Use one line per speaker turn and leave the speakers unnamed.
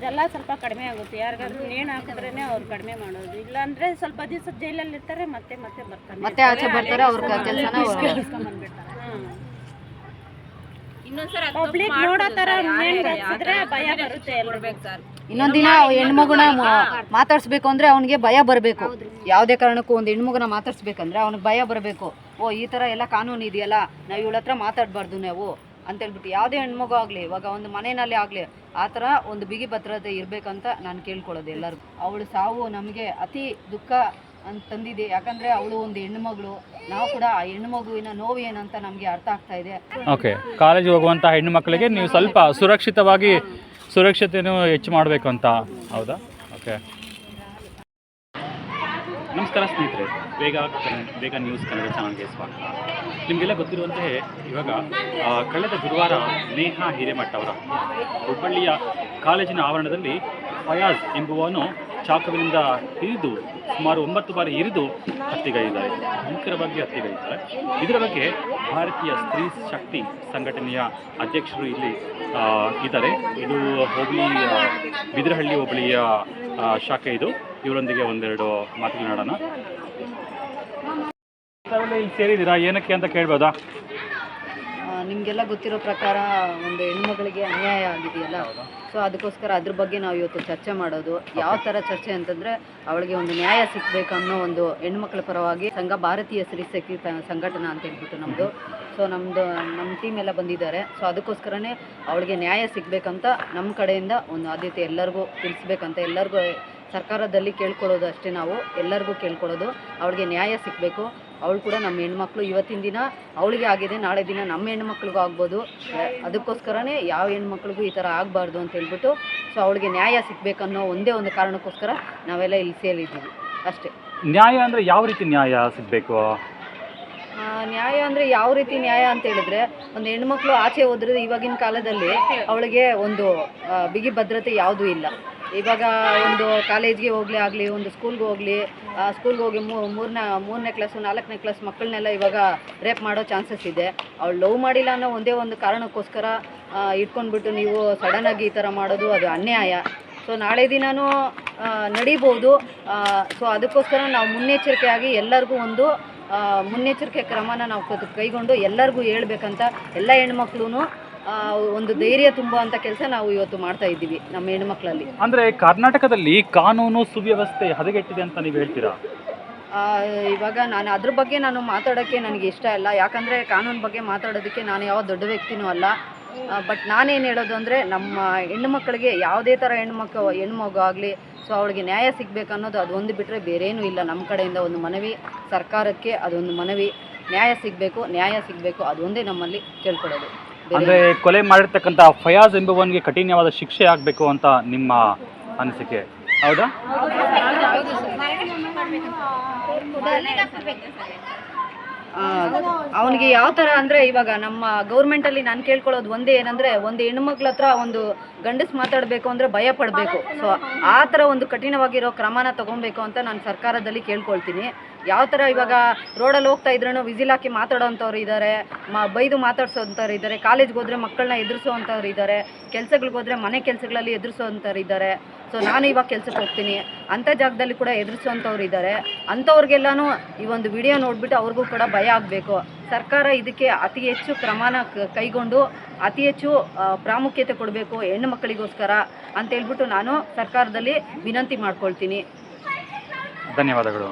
ಇದೆಲ್ಲ ಸ್ವಲ್ಪ ಕಡಿಮೆ ಆಗುತ್ತೆ. ಯಾರಿಗಾದ್ರೂ ನೇಣು ಹಾಕಿದ್ರೇ ಅವ್ರು ಕಡಿಮೆ ಮಾಡೋದು. ಇಲ್ಲ ಅಂದ್ರೆ ಸ್ವಲ್ಪ ದಿವಸ ಜೈಲಲ್ಲಿ ಇರ್ತಾರೆ ಮತ್ತೆ ಮತ್ತೆ ಬರ್ತಾರೆ
ಮತ್ತೆ ಆಚೆ ಬರ್ತಾರೆ ಅವ್ರ ಕೆಲಸನ
ಪಬ್ಲಿಕ್ ನೋಡೋ ತರ ಹಾಕಿದ್ರೆ ಭಯ ಬರುತ್ತೆ.
ಇನ್ನೊಂದಿನ ಹೆಣ್ಮಗುನ ಮಾತಾಡ್ಸ್ಬೇಕು ಅಂದ್ರೆ ಅವ್ನಿಗೆ ಭಯ ಬರಬೇಕು. ಯಾವುದೇ ಕಾರಣಕ್ಕೂ ಒಂದು ಹೆಣ್ಮಗುನ ಮಾತಾಡ್ಸ್ಬೇಕಂದ್ರೆ ಅವ್ನಿಗೆ ಭಯ ಬರಬೇಕು. ಓ ಈ ತರ ಎಲ್ಲ ಕಾನೂನು ಇದೆಯಲ್ಲ ನಾವು ಇವಳ ಹತ್ರ ಮಾತಾಡಬಾರ್ದು ನಾವು. ಅಂತೇಳ್ಬಿಟ್ಟು ಯಾವುದೇ ಹೆಣ್ಮಗು ಆಗಲಿ, ಇವಾಗ ಒಂದು ಮನೆಯಲ್ಲಿ ಆಗಲಿ, ಆ ಥರ ಒಂದು ಬಿಗಿ ಭದ್ರತೆ ಇರಬೇಕಂತ ನಾನು ಕೇಳ್ಕೊಳ್ಳೋದು ಎಲ್ಲರಿಗೂ. ಅವಳು ಸಾವು ನಮಗೆ ಅತಿ ದುಃಖ ಅಂತ ತಂದಿದೆ. ಯಾಕಂದರೆ ಅವಳು ಒಂದು ಹೆಣ್ಣುಮಗಳು ನಾವು ಕೂಡ ಆ ಹೆಣ್ಮಗುವಿನ ನೋವು ಏನಂತ ನಮಗೆ ಅರ್ಥ ಆಗ್ತಾ ಇದೆ.
ಓಕೆ ಕಾಲೇಜಿಗೆ ಹೋಗುವಂಥ ಹೆಣ್ಣು ಮಕ್ಕಳಿಗೆ ನೀವು ಸ್ವಲ್ಪ ಸುರಕ್ಷಿತವಾಗಿ ಸುರಕ್ಷತೆಯನ್ನು ಹೆಚ್ಚು ಮಾಡಬೇಕು ಅಂತ ಹೌದಾ? ಓಕೆ. ನಮಸ್ಕಾರ ಸ್ನೇಹಿತರೆ ಬೇಗ ಬೇಗ ನ್ಯೂಸ್ ಕನ್ನಡ ಚಾನಲ್ಗೆ ಸ್ವಾಗತ. ನಿಮಗೆಲ್ಲ ಗೊತ್ತಿರುವಂತೆ ಇವಾಗ ಕಳೆದ ಗುರುವಾರ ನೇಹಾ ಹಿರೇಮಠ ಅವರ ಹುಬ್ಬಳ್ಳಿಯ ಕಾಲೇಜಿನ ಆವರಣದಲ್ಲಿ ಫಯಾಜ್ ಎಂಬುವನು ಚಾಕುವಿನಿಂದ ಹಿರಿದು ಸುಮಾರು ಒಂಬತ್ತು ಬಾರಿ ಇರಿದು ಹತ್ಯೆಗೈದಿದ್ದಾರೆ ಭೀಕರವಾಗಿ ಹತ್ಯೆಗೈದಿದ್ದಾರೆ ಇದರ ಬಗ್ಗೆ ಭಾರತೀಯ ಸ್ತ್ರೀ ಶಕ್ತಿ ಸಂಘಟನೆಯ ಅಧ್ಯಕ್ಷರು ಇಲ್ಲಿ ಇದ್ದಾರೆ. ಇದು ಹೋಬಳಿ ಬಿದಿರಹಳ್ಳಿ ಹೋಬಳಿಯ ಶಾಖೆ ಇದು. ಇವರೊಂದಿಗೆ ಒಂದೆರಡು ಮಾತನಾಡೋಣ ಇಲ್ಲಿ ಸೇರಿದ್ದೀರಾ? ಏನಕ್ಕೆ ಅಂತ ಕೇಳ್ಬೋದಾ?
ನಿಮ್ಗೆಲ್ಲ ಗೊತ್ತಿರೋ ಪ್ರಕಾರ ಒಂದು ಹೆಣ್ಮಗಳಿಗೆ ಅನ್ಯಾಯ ಆಗಿದೆಯಲ್ಲ? ಸೊ ಅದಕ್ಕೋಸ್ಕರ ಅದ್ರ ಬಗ್ಗೆ ನಾವು ಇವತ್ತು ಚರ್ಚೆ ಮಾಡೋದು. ಯಾವ ಥರ ಚರ್ಚೆ ಅಂತಂದರೆ ಅವಳಿಗೆ ಒಂದು ನ್ಯಾಯ ಸಿಗಬೇಕು ಅನ್ನೋ ಒಂದು ಹೆಣ್ಮಕ್ಳ ಪರವಾಗಿ ಸಂಘ ಭಾರತೀಯ ಸ್ತ್ರೀ ಶಕ್ತಿ ಸಂಘಟನಾ ಅಂತ ಹೇಳ್ಬಿಟ್ಟು ನಮ್ಮದು ಸೊ ನಮ್ಮದು ನಮ್ಮ ಟೀಮ್ ಎಲ್ಲ ಬಂದಿದ್ದಾರೆ. ಸೊ ಅದಕ್ಕೋಸ್ಕರನೇ ಅವಳಿಗೆ ನ್ಯಾಯ ಸಿಗಬೇಕಂತ ನಮ್ಮ ಕಡೆಯಿಂದ ಒಂದು ಆದ್ಯತೆ ಎಲ್ಲರಿಗೂ ತಿಳಿಸ್ಬೇಕಂತ ಎಲ್ಲರಿಗೂ ಸರ್ಕಾರದಲ್ಲಿ ಕೇಳ್ಕೊಳ್ಳೋದು ಅಷ್ಟೇ ನಾವು. ಎಲ್ಲರಿಗೂ ಕೇಳ್ಕೊಳ್ಳೋದು. ಅವಳಿಗೆ ನ್ಯಾಯ ಸಿಗಬೇಕು. ಅವಳು ಕೂಡ ನಮ್ಮ ಹೆಣ್ಮಕ್ಳು ಇವತ್ತಿನ ದಿನ ಅವಳಿಗೆ ಆಗಿದೆ ನಾಳೆ ದಿನ ನಮ್ಮ ಹೆಣ್ಮಕ್ಳಿಗೂ ಆಗ್ಬೋದು. ಅದಕ್ಕೋಸ್ಕರನೇ ಯಾವ ಹೆಣ್ಮಕ್ಳಿಗೂ ಈ ಥರ ಆಗಬಾರ್ದು ಅಂತ ಹೇಳ್ಬಿಟ್ಟು ಸೊ ಅವಳಿಗೆ ನ್ಯಾಯ ಸಿಗಬೇಕನ್ನೋ ಒಂದೇ ಒಂದು ಕಾರಣಕ್ಕೋಸ್ಕರ ನಾವೆಲ್ಲ ಇಲ್ಲಿ ಸೇರಿದ್ದೀವಿ. ಅಷ್ಟೇ.
ನ್ಯಾಯ ಅಂದರೆ ಯಾವ ರೀತಿ ನ್ಯಾಯ ಸಿಗಬೇಕು?
ನ್ಯಾಯ ಅಂದರೆ ಯಾವ ರೀತಿ ನ್ಯಾಯ ಅಂತ ಹೇಳಿದ್ರೆ ಒಂದು ಹೆಣ್ಮಕ್ಳು ಆಚೆ ಹೋದ್ರೆ ಇವಾಗಿನ ಕಾಲದಲ್ಲಿ ಅವಳಿಗೆ ಒಂದು ಬಿಗಿ ಭದ್ರತೆ ಯಾವುದೂ ಇಲ್ಲ. ಇವಾಗ ಒಂದು ಕಾಲೇಜ್ಗೆ ಹೋಗ್ಲಿ ಆಗಲಿ, ಒಂದು ಸ್ಕೂಲ್ಗೆ ಹೋಗಲಿ ಸ್ಕೂಲ್ಗೆ ಹೋಗಿ ಮೂರನೇ ಮೂರನೇ ಕ್ಲಾಸು ನಾಲ್ಕನೇ ಕ್ಲಾಸ್ ಮಕ್ಕಳನ್ನೆಲ್ಲ ಇವಾಗ ರೇಪ್ ಮಾಡೋ ಚಾನ್ಸಸ್ ಇದೆ. ಅವಳು ಲವ್ ಮಾಡಿಲ್ಲ ಅನ್ನೋ ಒಂದೇ ಒಂದು ಕಾರಣಕ್ಕೋಸ್ಕರ ಇಟ್ಕೊಂಡ್ಬಿಟ್ಟು ನೀವು ಸಡನ್ನಾಗಿ ಈ ಥರ ಮಾಡೋದು, ಅದು ಅನ್ಯಾಯ. ಸೊ ನಾಳೆ ದಿನವೂ ನಡೀಬೋದು. ಸೊ ಅದಕ್ಕೋಸ್ಕರ ನಾವು ಮುನ್ನೆಚ್ಚರಿಕೆಯಾಗಿ ಎಲ್ಲರಿಗೂ ಒಂದು ಮುನ್ನೆಚ್ಚರಿಕೆ ಕ್ರಮನ ನಾವು ಕೈಗೊಂಡು ಎಲ್ಲರಿಗೂ ಹೇಳ್ಬೇಕಂತ ಎಲ್ಲ ಹೆಣ್ಮಕ್ಳು ಒಂದು ಧೈರ್ಯ ತುಂಬುವಂಥ ಕೆಲಸ ನಾವು ಇವತ್ತು ಮಾಡ್ತಾ ಇದ್ದೀವಿ ನಮ್ಮ ಹೆಣ್ಮಕ್ಳಲ್ಲಿ.
ಅಂದ್ರೆ ಕರ್ನಾಟಕದಲ್ಲಿ ಕಾನೂನು ಸುವ್ಯವಸ್ಥೆ ಹದಗೆಟ್ಟಿದೆ ಅಂತ ನೀವು ಹೇಳ್ತೀರಾ?
ಆ, ಇವಾಗ ನಾನು ಅದ್ರ ಬಗ್ಗೆ ನಾನು ಮಾತಾಡೋಕ್ಕೆ ನನಗೆ ಇಷ್ಟ ಇಲ್ಲ. ಯಾಕಂದರೆ ಕಾನೂನು ಬಗ್ಗೆ ಮಾತಾಡೋದಕ್ಕೆ ನಾನು ಯಾವ ದೊಡ್ಡ ವ್ಯಕ್ತಿನೂ ಅಲ್ಲ. ಬಟ್ ನಾನೇನು ಹೇಳೋದು ಅಂದರೆ ನಮ್ಮ ಹೆಣ್ಣುಮಕ್ಕಳಿಗೆ ಯಾವುದೇ ಥರ ಹೆಣ್ಮಕ್ಳು ಹೆಣ್ಮಗು ಆಗಲಿ ಸೊ ಅವಳಿಗೆ ನ್ಯಾಯ ಸಿಗಬೇಕು ಅನ್ನೋದು ಅದು ಒಂದು ಬಿಟ್ಟರೆ ಬೇರೇನೂ ಇಲ್ಲ. ನಮ್ಮ ಕಡೆಯಿಂದ ಒಂದು ಮನವಿ ಸರ್ಕಾರಕ್ಕೆ ಅದೊಂದು ಮನವಿ. ನ್ಯಾಯ ಸಿಗಬೇಕು ನ್ಯಾಯ ಸಿಗಬೇಕು ಅದೊಂದೇ ನಮ್ಮಲ್ಲಿ ಕೇಳ್ಕೊಳ್ಳೋದು.
ಅಂದರೆ ಕೊಲೆ ಮಾಡಿರ್ತಕ್ಕಂಥ ಫಯಾಜ್ ಎಂಬುವನಿಗೆ ಕಠಿಣವಾದ ಶಿಕ್ಷೆ ಆಗಬೇಕು ಅಂತ ನಿಮ್ಮ ಅನಿಸಿಕೆ. ಹೌದಾ?
ಅವನಿಗೆ ಯಾವ ಥರ ಅಂದರೆ ಇವಾಗ ನಮ್ಮ ಗೌರ್ಮೆಂಟಲ್ಲಿ ನಾನು ಕೇಳ್ಕೊಳ್ಳೋದು ಒಂದೇ ಏನಂದ್ರೆ ಒಂದು ಹೆಣ್ಮಕ್ಳ ಹತ್ರ ಒಂದು ಗಂಡಸ್ ಮಾತಾಡಬೇಕು ಅಂದರೆ ಭಯ ಪಡಬೇಕು. ಸೊ ಆ ಥರ ಒಂದು ಕಠಿಣವಾಗಿರೋ ಕ್ರಮನ ತಗೊಬೇಕು ಅಂತ ನಾನು ಸರ್ಕಾರದಲ್ಲಿ ಕೇಳ್ಕೊಳ್ತೀನಿ. ಯಾವ ಥರ ಇವಾಗ ರೋಡಲ್ಲಿ ಹೋಗ್ತಾ ಇದ್ರೂ ವಿಸಿಲ್ ಹಾಕಿ ಮಾತಾಡೋಂಥವ್ರು ಇದ್ದಾರೆ ಬೈದು ಮಾತಾಡ್ಸೋಂಥವ್ರು ಇದ್ದಾರೆ ಕಾಲೇಜ್ಗೆ ಹೋದ್ರೆ ಮಕ್ಕಳನ್ನ ಎದುರಿಸೋವಂಥವ್ರು ಇದ್ದಾರೆ ಕೆಲ್ಸಗಳಿಗೆ ಹೋದ್ರೆ ಮನೆ ಕೆಲಸಗಳಲ್ಲಿ ಎದುರಿಸೋವಂಥವ್ರು ಇದ್ದಾರೆ ಸೊ ನಾನು ಇವಾಗ ಕೆಲಸಕ್ಕೆ ಹೋಗ್ತೀನಿ. ಅಂಥ ಜಾಗದಲ್ಲಿ ಕೂಡ ಎದುರಿಸುವಂಥವ್ರು ಇದ್ದಾರೆ ಅಂಥವ್ರಿಗೆಲ್ಲನೂ ಈ ಒಂದು ವಿಡಿಯೋ ನೋಡಿಬಿಟ್ಟು ಅವ್ರಿಗೂ ಕೂಡ ಭಯ ಆಗಬೇಕು. ಸರ್ಕಾರ ಇದಕ್ಕೆ ಅತಿ ಹೆಚ್ಚು ಕ್ರಮನ ಕೈಗೊಂಡು ಅತಿ ಹೆಚ್ಚು ಪ್ರಾಮುಖ್ಯತೆ ಕೊಡಬೇಕು ಹೆಣ್ಣು ಮಕ್ಕಳಿಗೋಸ್ಕರ ಅಂತ ಹೇಳ್ಬಿಟ್ಟು ನಾನು ಸರ್ಕಾರದಲ್ಲಿ ವಿನಂತಿ ಮಾಡ್ಕೊಳ್ತೀನಿ.
ಧನ್ಯವಾದಗಳು.